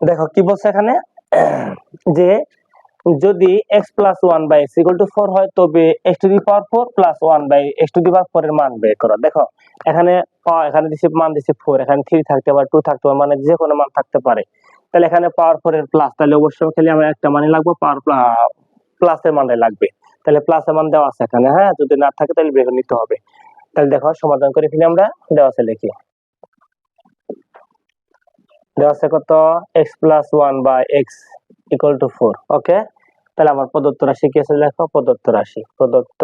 দেখো কি বলছে এখানে? যে যদি x plus one by x equal to four হয়, তবে x to the power four plus one by x to the power four এর মান বের করো। দেখো, এখানে এখানে দিচ্ছে মান দিচ্ছে ফোর এখানে থ্রি থাকতে পারে টু থাকতে পারে মানে যে কোনো মান থাকতে পারে। তাহলে এখানে পাওয়ার ফোর এর প্লাস তাহলে অবশ্যই খালি আমার একটা মানে লাগবে পাওয়ার প্লাস এর মানটাই লাগবে। তাহলে প্লাস এর মান দেওয়া আছে এখানে হ্যাঁ? যদি না থাকে, তাহলে বের নিতে হবে। তাহলে দেখো, সমাধান করে ফেলি আমরা, দেওয়া আছে লিখি। দেওয়া আছে কত? X plus one by x equal to four okay তাহলে আমার প্রদত্ত রাশি কি আছে দেখো? প্রদত্ত রাশি প্রদত্ত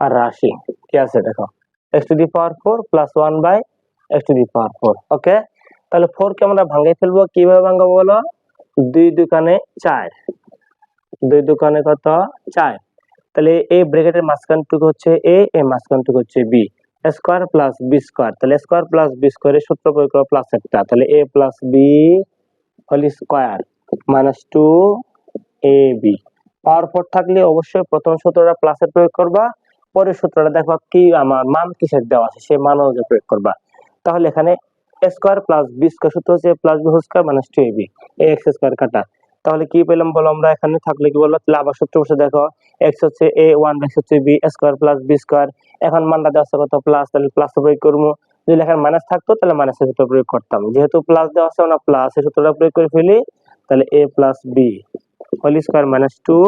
রাশি, কি আছে দেখো? X to the power four plus one by x to the power four okay তাহলে ফোর কে আমরা ভাঙাই ফেলব, কীভাবে ভাঙাবো বলো? দুই দোকানে চার, দুই দোকানে কত? চার। তাহলে এই ব্র্যাকেটের মাঝখানটুকু হচ্ছে এ এই মাঝখানটুকু হচ্ছে b square plus b square. তাহলে স্কোয়ার প্লাস বি স্কোয়ারের সূত্র প্রয়োগ করো প্লাস একটা। তাহলে a plus b whole square minus two a b. Power four থাকলে অবশ্যই প্রথম সূত্রটা প্লাসের প্রয়োগ করবা, পরের সূত্রটা দেখবা কি আমার মান কিসের দেওয়া আছে, সেই মান অনুযায়ী প্রয়োগ করবা। তাহলে এখানে স্কোয়ার প্লাস বি স্কোয়ার সূত্র হচ্ছে plus b whole square minus two a b x square কাটা। তাহলে কি পেলাম বলো আমরা এখানে? থাকলে কি বলব তাহলে আবার সূত্র বসে দেখো, এক্স হচ্ছে এ, ওয়ান এক্স হচ্ছে b, square plus b square এখন মানটা দেওয়া আছে কত? প্লাস তাহলে প্লাস প্রয়োগ করব। যদি এখানে মাইনাস থাকতো, তাহলে মাইনাসের সূত্র প্রয়োগ করতাম। যেহেতু প্লাস দেওয়া আছে না প্লাস এর সূত্রটা প্রয়োগ করে ফেলি, তাহলে a plus b whole square minus two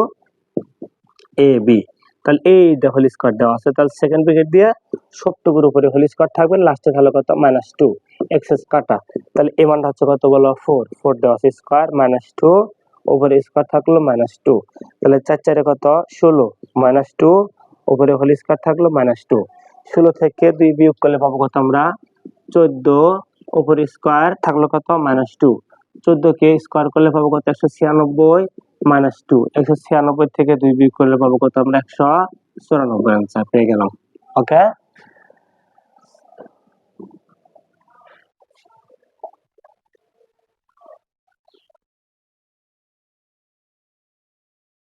a b তাহলে এই হোল স্কোয়ার দেওয়া আছে, তাহলে সেকেন্ড ব্রেকেট দিয়ে সবটুকুর উপরে হোল স্কোয়ার থাকবে লাস্টে তাহলে কত? মাইনাস টু এক্সেস কাটা তাহলে এ মানটা হচ্ছে কত বলো? ফোর ফোর দেওয়া আছে স্কোয়ার মাইনাস টু উপরে স্কোয়ার থাকল মাইনাস টু তাহলে চার চারে কত? ষোলো মাইনাস টু উপরে হোল স্কোয়ার থাকল মাইনাস টু ষোলো থেকে দুই বিয়োগ করলে পাবো কত আমরা? চোদ্দ। উপরে স্কোয়ার থাকল কত? মাইনাস টু চোদ্দ কে স্কোয়ার করলে পাবো কত? একশো ছিয়ানব্বই মাইনাস টু একশো ছিয়ানব্বই থেকে দুই বিয়োগ করলে পাবো কত? আমরা একশো চুরানব্বই আনসার পেয়ে গেলাম। ওকে